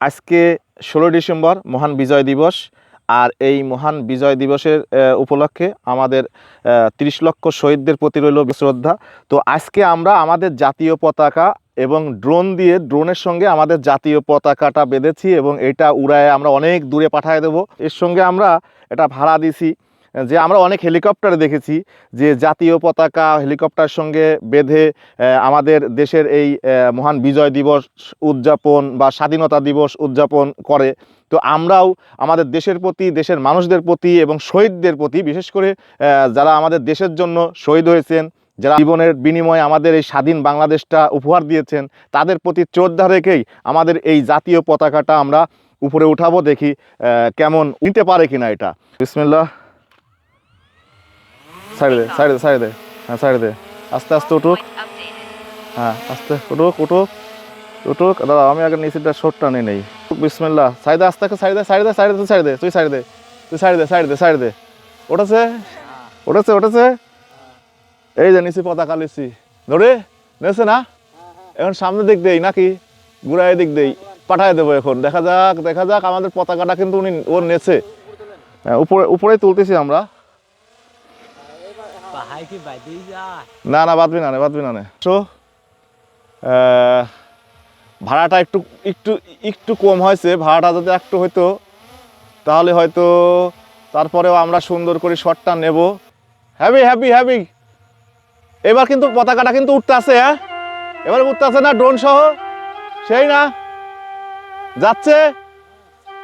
আজকে ষোলো ডিসেম্বর মহান বিজয় দিবস, আর এই মহান বিজয় দিবসের উপলক্ষে আমাদের তিরিশ লক্ষ শহীদদের প্রতি রইল শ্রদ্ধা। তো আজকে আমরা আমাদের জাতীয় পতাকা এবং ড্রোন দিয়ে, ড্রোনের সঙ্গে আমাদের জাতীয় পতাকাটা বেঁধেছি এবং এটা উড়ায় আমরা অনেক দূরে পাঠিয়ে দেব। এর সঙ্গে আমরা এটা ভাড়া দিছি। যে আমরা অনেক হেলিকপ্টারে দেখেছি যে জাতীয় পতাকা হেলিকপ্টার সঙ্গে বেঁধে আমাদের দেশের এই মহান বিজয় দিবস উদযাপন বা স্বাধীনতা দিবস উদযাপন করে। তো আমরাও আমাদের দেশের প্রতি, দেশের মানুষদের প্রতি এবং শহীদদের প্রতি, বিশেষ করে যারা আমাদের দেশের জন্য শহীদ হয়েছেন, যারা জীবনের বিনিময়ে আমাদের এই স্বাধীন বাংলাদেশটা উপহার দিয়েছেন, তাদের প্রতি শ্রদ্ধা রেখেই আমাদের এই জাতীয় পতাকাটা আমরা উপরে উঠাবো দেখি কেমন নিতে পারে কিনা এটা। বিসমিল্লাহ। সাইড দে সাইড সাইড হ্যাঁ সাইড দে আস্তে আস্তে উঠুক হ্যাঁ আস্তে উঠুক উঠুক উঠুক দাদা আমি আগে নিচেটা শর্টটা নিয়ে নেই বিসমিল্লাহ সাইডে আস্তে আস্তে সাইড সাইড সাইড সাইড তুই সাইড তুই সাইড দে সাইড সাইড দে উঠেছে উঠেছে উঠেছে এই যে নিচে পতাকা লিছি ধরে নেছে না এখন সামনে দিক দেই নাকি ঘুরাই দিক দেই পাঠায় দেবো এখন দেখা যাক দেখা যাক আমাদের পতাকাটা কিন্তু উনি ওর নেছে হ্যাঁ, উপরে উপরেই তুলতেছি আমরা না না বাদবি না বাদবি না। তো ভাড়াটা একটু একটু একটু কম হয়েছে। ভাড়াটা যদি একটু হইতো, তাহলে হয়তো তারপরেও আমরা সুন্দর করে শটটা নেব। হ্যাভি হ্যাপি হ্যাপি এবার কিন্তু পতাকাটা কিন্তু উঠতে আছে হ্যাঁ? এবার উঠতে আছে না ড্রোন সহ। সেই না। যাচ্ছে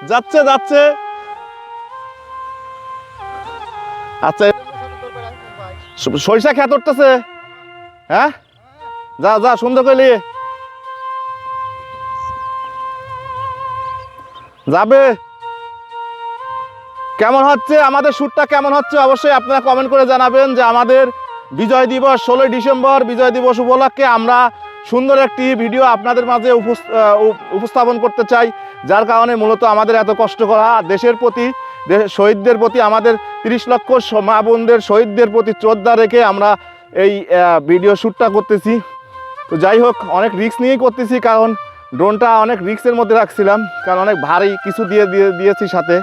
যাচ্ছে যাচ্ছে। আচ্ছা স- সরিষা খেত উঠতেছে হ্যাঁ? যা যা, সুন্দর করে নিয়ে যাবে। কেমন হচ্ছে? আমাদের শ্যুটটা কেমন হচ্ছে? অবশ্যই আপনারা কমেন্ট করে জানাবেন যে আমাদের বিজয় দিবস, ষোলোই ডিসেম্বর বিজয় দিবস উপলক্ষে আমরা সুন্দর একটি ভিডিও আপনাদের মাঝে উপস- উপস্থাপন করতে চাই, যার কারণে মূলত আমাদের এত কষ্ট করা। দেশের প্রতি শহীদদের প্রতি আমাদের তিরিশ লক্ষ মা বোনদের শহীদদের প্রতি শ্রদ্ধা রেখে আমরা এই ভিডিও শ্যুটটা করতেছি। তো যাই হোক, অনেক রিস্ক নিয়েই করতেছি, কারণ ড্রোনটা অনেক রিক্সের মধ্যে রাখছিলাম, কারণ অনেক ভারী কিছু দিয়ে দিয়ে, দিয়েছি সাথে।